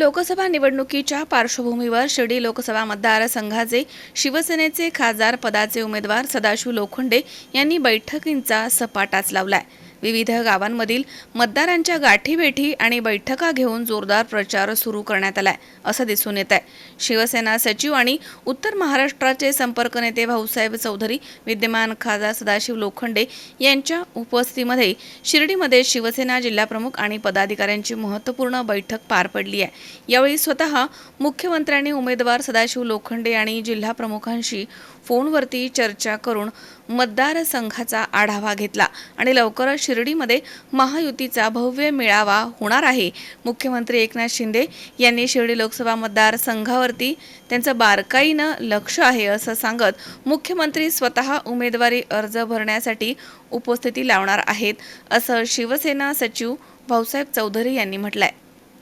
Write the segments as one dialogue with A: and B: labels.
A: लोकसभा निवडणुकीच्या पार्श्वभूमीवर शिर्डी लोकसभा मतदारसंघाचे शिवसेनेचे खासदार पदाचे उमेदवार सदाशिव लोखंडे यांनी बैठकींचा सपाटाच लावलाय. विविध गावांमधील मतदारांच्या गाठीभेटी आणि बैठका घेऊन जोरदार प्रचार सुरू करण्यात आलाय असं दिसून येत आहे शिवसेना सचिव आणि उत्तर महाराष्ट्राचे संपर्क नेते भाऊसाहेब चौधरी विद्यमान खासदार सदाशिव लोखंडे यांच्या उपस्थितीमध्ये शिर्डीमध्ये शिवसेना जिल्हाप्रमुख आणि पदाधिकाऱ्यांची महत्त्वपूर्ण बैठक पार पडली आहे. यावेळी स्वतः मुख्यमंत्र्यांनी उमेदवार सदाशिव लोखंडे आणि जिल्हाप्रमुखांशी फोनवरती चर्चा करून मतदारसंघाचा आढावा घेतला आणि लवकरच शिर्डीमध्ये महायुतीचा भव्य मेळावा होणार आहे. मुख्यमंत्री एकनाथ शिंदे यांनी शिर्डी लोकसभा मतदारसंघावरती त्यांचं बारकाईनं लक्ष आहे असं सांगत मुख्यमंत्री स्वतः उमेदवारी अर्ज भरण्यासाठी उपस्थिती लावणार आहेत असं शिवसेना सचिव भाऊसाहेब चौधरी यांनी म्हटलंय.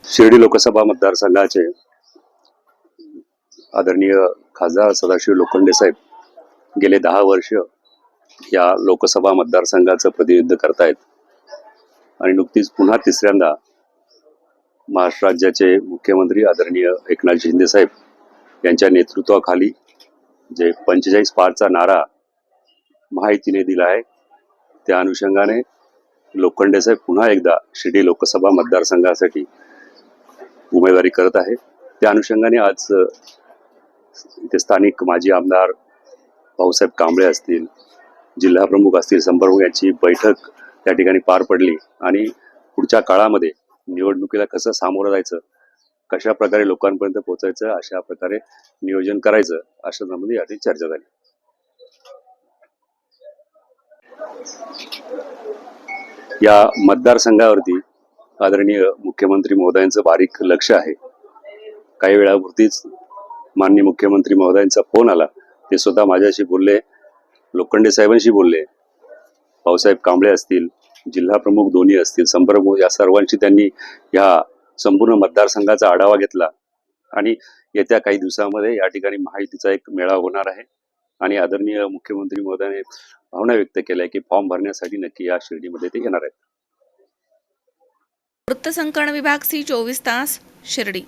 B: शिर्डी लोकसभा मतदारसंघाचे आदरणीय खासदार सदाशिव लोखंडे साहेब गेले दहा वर्ष या लोकसभा मतदारसंघाचं प्रतिनिधित्व करतायत. आणि नुकतीच पुन्हा तिसऱ्यांदा महाराष्ट्र राज्याचे मुख्यमंत्री आदरणीय एकनाथ शिंदे साहेब यांच्या नेतृत्वाखाली जे पंचेचाळीस पारचा नारा माहितीने दिला आहे त्या अनुषंगाने लोखंडे साहेब पुन्हा एकदा शिर्डी लोकसभा मतदारसंघासाठी उमेदवारी करत आहे त्या अनुषंगाने आज इथे स्थानिक माजी आमदार भाऊसाहेब कांबळे असतील जिल्हाप्रमुख असतील संपर्क यांची बैठक त्या ठिकाणी पार पडली आणि पुढच्या काळामध्ये निवडणुकीला कसं सामोरं जायचं कशा प्रकारे लोकांपर्यंत पोहोचायचं अशा प्रकारे नियोजन करायचं अशा संबंधी याची चर्चा झाली. या मतदारसंघावरती आदरणीय मुख्यमंत्री महोदयांचं बारीक लक्ष आहे. काही वेळापुरतीच माननीय मुख्यमंत्री महोदयांचा फोन आला ते स्वतः माझ्याशी बोलले. लोखंडे साहेबांशी बोलले. भाऊसाहेब कांबळे असतील जिल्हा प्रमुख दोन्ही असतील संपर्क या सर्वांशी त्यांनी ह्या संपूर्ण मतदारसंघाचा आढावा घेतला. आणि येत्या काही दिवसामध्ये या ठिकाणी माहितीचा एक मेळावा होणार आहे. आणि आदरणीय मुख्यमंत्री महोदयाने भावना व्यक्त केल्या की फॉर्म भरण्यासाठी नक्की या शिर्डीमध्ये ते येणार आहेत.
A: वृत्तसंकलन विभाग सी चोवीस तास शिर्डी.